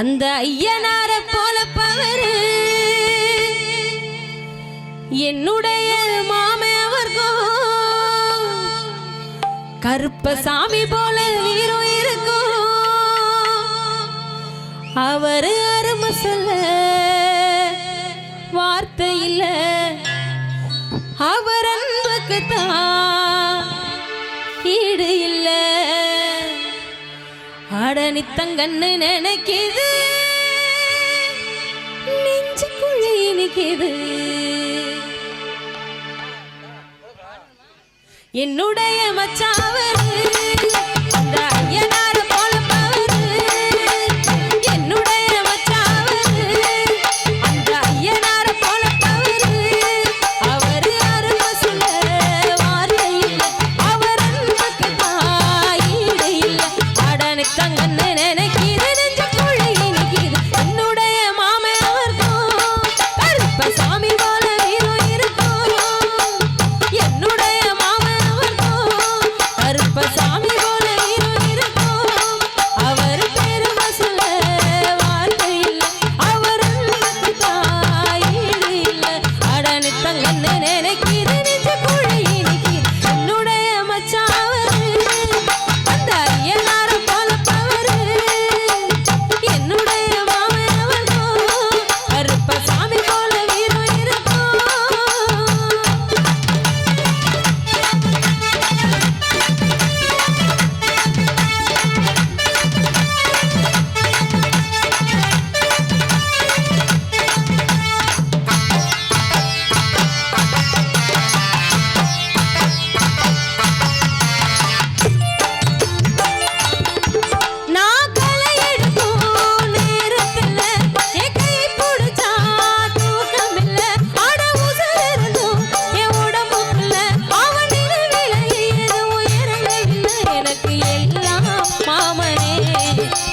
அந்த ஐயனார போல பவரு. என்னுடைய மாமே அவர்கும் கருப்பசாமி போல வீரம் இருக்கும் அவரு அருமை சொல்ல வார்த்தை இல்ல. அவர் அன்புக்கு தான் ஈடு இல்லை. அடனித்தங்கண்ணு நினைக்கிது. நெஞ்சுக்குழி நிற்கிது என்னுடைய மச்சாவரு.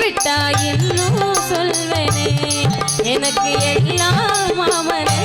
விட்டா இன்னும் சொல்வனே. எனக்கு எல்லாம் மாமனே